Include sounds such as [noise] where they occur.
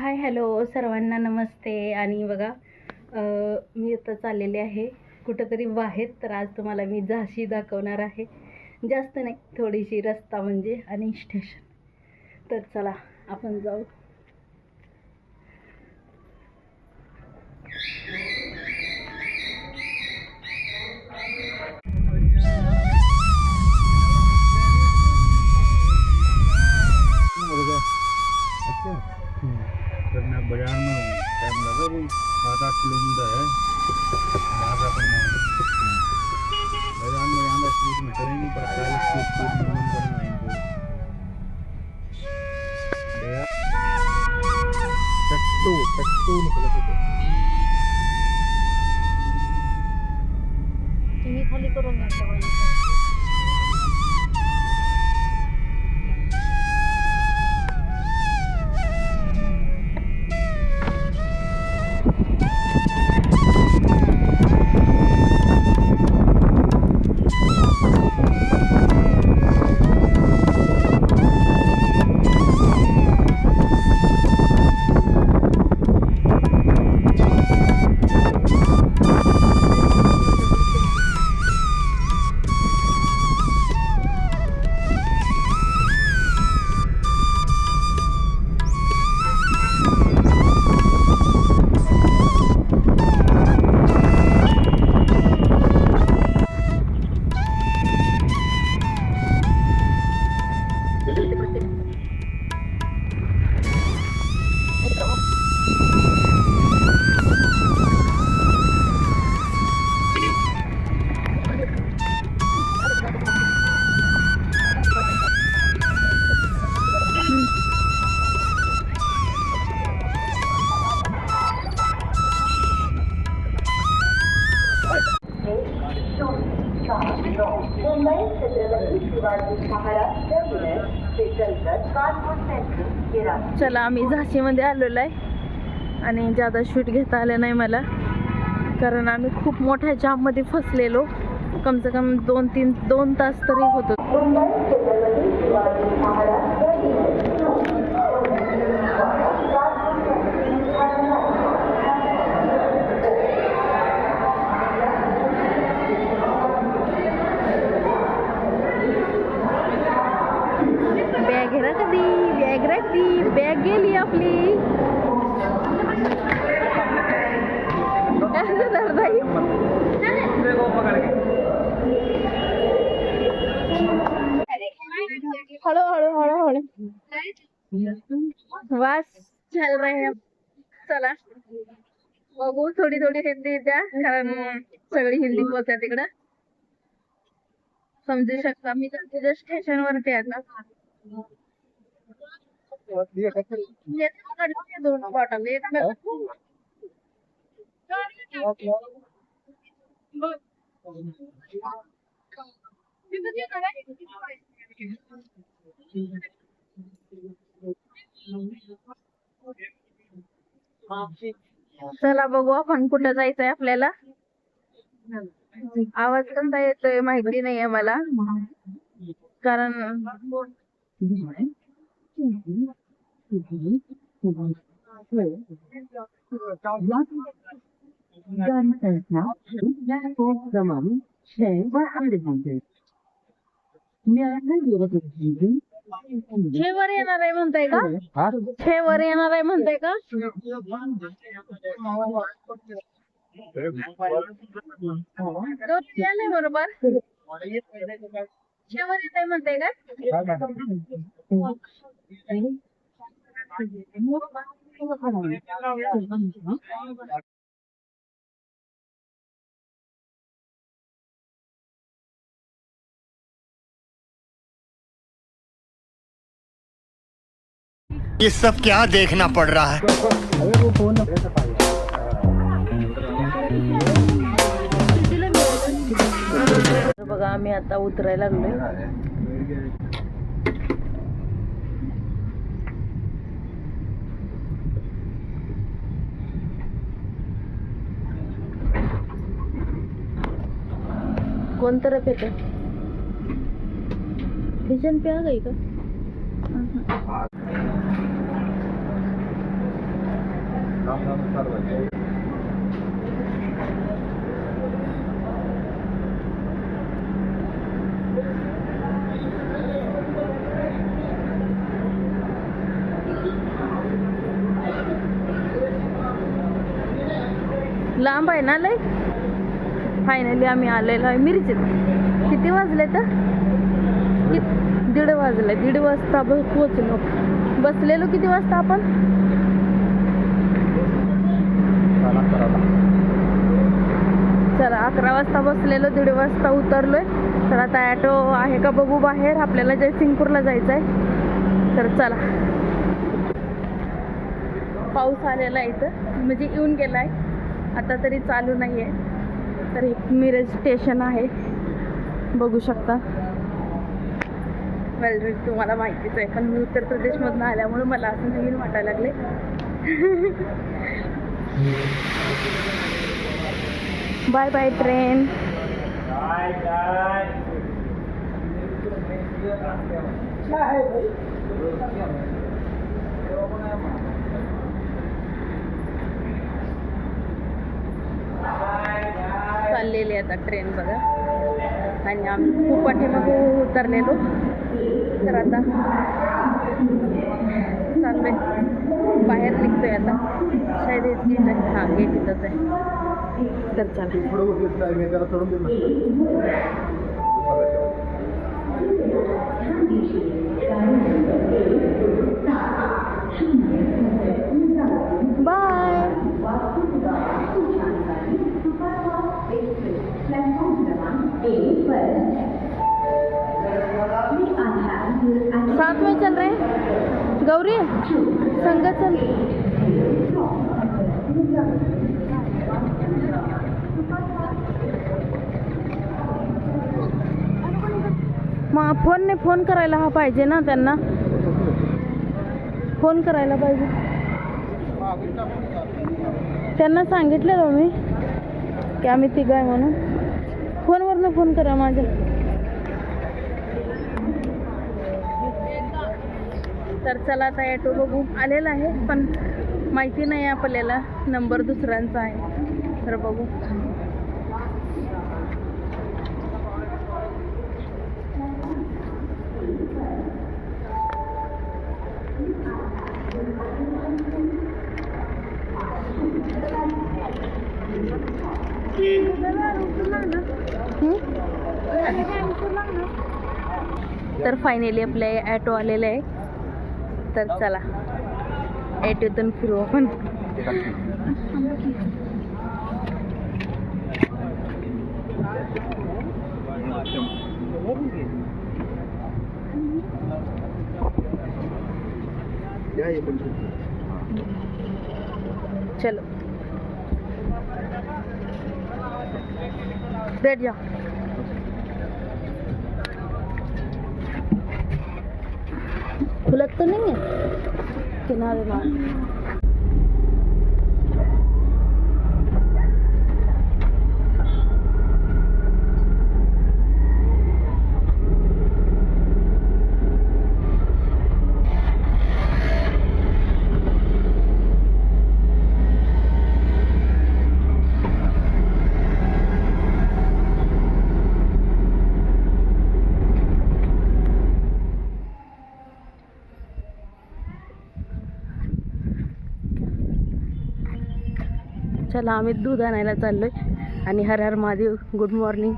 Hi hello सर्वांना नमस्ते. आणि बघा मी आता चाललेले आहे. कुठंतरी बाहेर तर आज तुम्हाला मी झाशी दाखवणार आहे. जास्त नाही थोडीशी रस्ता म्हणजे आणि स्टेशन. तर चला आपण जाऊ. बाज़ार में टाइम लगा भाई सात आठ किलोमीटर है। का बाज़ार में यहाँ स्पीड में करेंगे पर चालीस की स्पीड में करना है। चट्टू चट्टू निकला तो तुम्ही खाली करून चला आम्ही झाशीमध्ये आलेलो आहे. आणि जादा शूट घेता आलं नाही मला. कारण आम्ही खूप मोठ्या जाममध्ये फसलेलो. कमसे कम दोन तीन दोन तास तरी होतो. बॅग बॅग गेली आपली हळूहळू हळूहळू हळू हळू हळू हळू. वास. चल चला. बघू थोडी थोडी हिंदी द्या कारण सगळी हिंदी बोलते तिकडं. समजू शकता मी तर तुझ्या स्टेशन वरती आहे आता दोन बॉटल चला बघू आपण कुठं जायचंय आपल्याला. आवाज कसा येतोय माहिती नाहीये मला. कारण छे वर येणार आहे म्हणताय का? छे वर येणार आहे म्हणताय का? बरोबर? छे वर येत आहे म्हणताय का? ये सब क्या देखना पड़ रहा है? बघा आम्ही आता कोण तरफ येतं? किचन पे आ गई का? लांब आहे ना लय? फायनली आम्ही आलेलो आहे मिरचीत. किती वाजले तर? कि दीड वाजले. दीड वाजता ब- पोचलो. बसलेलो किती वाजता आपण? चला अकरा वाजता बसलेलो दीड वाजता उतरलोय. तर आता ॲटो आहे का बघू बाहेर. आपल्याला जयसिंगपूरला जायचं आहे. तर चला. पाऊस आलेला आहे इथं. म्हणजे येऊन गेला आहे आता तरी चालू नाही आहे तर एक मिरज स्टेशन आहे. बघू शकता. वेल तुम्हाला माहितीच आहे पण मी उत्तर प्रदेशमधून आल्यामुळे मला असं नवीन वाटायला लागले. बाय बाय ट्रेन चाललेली आता ट्रेन बघा. आणि आम्ही खूप पाठीमागे उतरलेलो. तर आता चाललोय. बाहेर निघतोय आता. शायद हेच गेट आहे. हां गेट इथंच आहे. तर चला [laughs] बाय साथ में चल रहे हैं गौरी संग चल मग फोनने फोन करायला हा पाहिजे ना त्यांना फोन करायला पाहिजे त्यांना सांगितलेलं मी की आम्ही तिघ आहे म्हणून फोनवरनं फोन करा माझ्या तर चला आता ॲटो बघू आलेला आहे पण माहिती नाही आपल्याला. नंबर दुसऱ्यांचा आहे. तर बघू. तर फायनली आपले ॲटो आलेले आहे तर चला. ॲटोतून फिरू आपण. चलो. बैठ जाओ खुलत तो नहीं है किनारे मार चला आम्ही दूध आणायला चाललो आहे आणि हर हर महादेव गुड मॉर्निंग